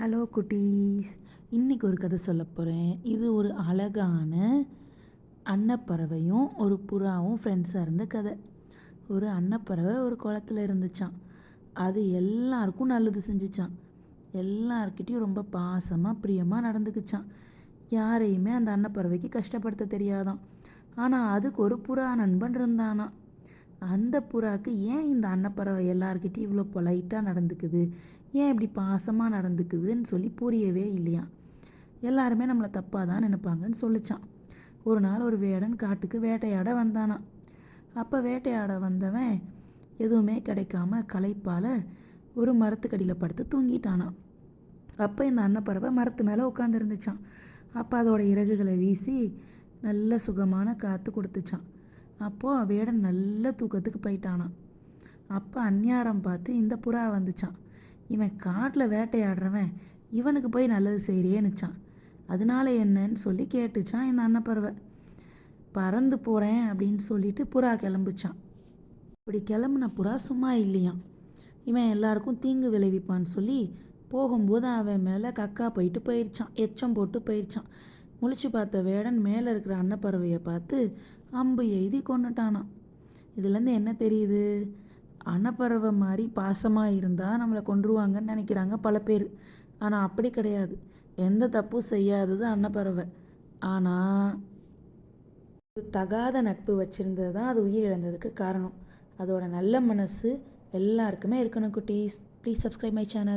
Hello குட்டீஸ். இன்றைக்கி ஒரு கதை சொல்ல போகிறேன் இது ஒரு அழகான அன்னப்பறவையும் ஒரு புறாவும் ஃப்ரெண்ட்ஸாக இருந்த கதை. ஒரு அன்னப்பறவை ஒரு குளத்துல இருந்துச்சான் அது எல்லாருக்கும் நல்லது செஞ்சுச்சான் எல்லார்கிட்டயும் ரொம்ப பாசமாக பிரியமாக நடந்துக்குச்சான் யாரையுமே அந்த அன்னப்பறவைக்கு கஷ்டப்படுத்த தெரியாதான் ஆனால் அதுக்கு ஒரு புறா நண்பன் இருந்தானா அந்த புறாக்கு ஏன் இந்த அன்னப்பறவை எல்லார்கிட்டையும் இவ்வளோ பொலைட்டாக நடந்துக்குது? ஏன் இப்படி பாசமாக நடந்துக்குதுன்னு சொல்லி புரியவே இல்லையா? எல்லாருமே நம்மளை தப்பாக தான் நினைப்பாங்கன்னு சொல்லிச்சான். ஒரு நாள் ஒரு வேடன் காட்டுக்கு வேட்டையாட வந்தானான் அப்போ வேட்டையாட வந்தவன் எதுவுமே கிடைக்காம களைப்பால் ஒரு மரத்துக்கடியில் படுத்து தூங்கிட்டானான் அப்போ இந்த அன்னப்பறவை மரத்து மேலே உட்காந்துருந்துச்சான் அப்போ அதோட இறகுகளை வீசி நல்ல சுகமான காற்று கொடுத்துச்சான் அப்போது வேடன் நல்ல தூக்கத்துக்கு போயிட்டானான் அப்போ அந்நியாரம் பார்த்து இந்த புறா வந்துச்சான் இவன் காட்டில் வேட்டையாடுறவன் இவனுக்கு போய் நல்லது செய்கிறியேன்னுச்சான் அதனால என்னன்னு சொல்லி கேட்டுச்சான் இந்த அன்னப்பறவை. பறந்து போகிறேன் அப்படின்னு சொல்லிட்டு புறா கிளம்புச்சான் இப்படி கிளம்புன புறா சும்மா இல்லையாம். இவன் எல்லாருக்கும் தீங்கு விளைவிப்பான்னு சொல்லி போகும்போது அவன் மேலே கக்கா போயிட்டு போயிடுச்சான் எச்சம் போட்டு போயிடுச்சான் முழிச்சு பார்த்த வேடன் மேலே இருக்கிற அன்னப்பறவையை பார்த்து அம்பு எய்தி கொண்டுட்டானான் இதுலேருந்து என்ன தெரியுது? அன்னப்பறவை மாதிரி பாசமாக இருந்தால் நம்மளை கொன்றுவாங்கன்னு நினைக்கிறாங்க பல பேர். ஆனால் அப்படி கிடையாது. எந்த தப்பும் செய்யாதது அன்னப்பறவை. ஆனால் ஒரு தகாத நட்பு வச்சுருந்தது தான் அது உயிரிழந்ததுக்கு காரணம். அதோட நல்ல மனசு எல்லாருக்குமே இருக்கணும் குட்டீஸ். Please subscribe my channel